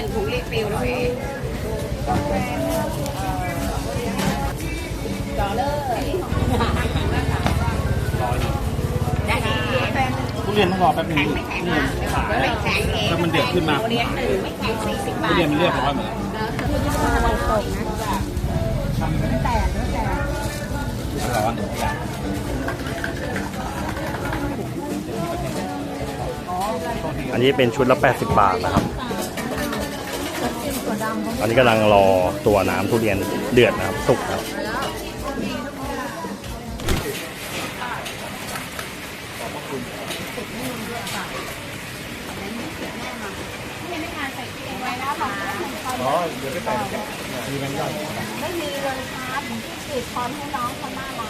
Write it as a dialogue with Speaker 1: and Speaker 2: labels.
Speaker 1: นึ่งถุงเรียกปิวแล้วเองจ่อเลยได้ดี
Speaker 2: ทุเรียนต้องรอแป๊บนึง
Speaker 1: แข็งไม่แข็ง
Speaker 2: นี่
Speaker 1: มาก
Speaker 2: ขาย
Speaker 1: ไม่แข็งเอง
Speaker 2: แล้วมันเดือดขึ้นมา
Speaker 1: เรียนหนึ่งไม่แข็งสี่สิบบา
Speaker 2: ทุ
Speaker 1: ท
Speaker 2: เรียนมันเรียบร้อยหมดแล้วร้อนอย่าง
Speaker 3: อันนี้เป็นชุดละ 80 บาทนะครับ อันนี้กำลังรอตัวน้ำทุเรียนเดือดนะครับสุกนะครับ
Speaker 2: อ๋อเดี๋ยวไปแต่งมีแมงย่อย
Speaker 1: ไม่มีเลยครับติดพร้อมให้น้องเขาหน้าร้าน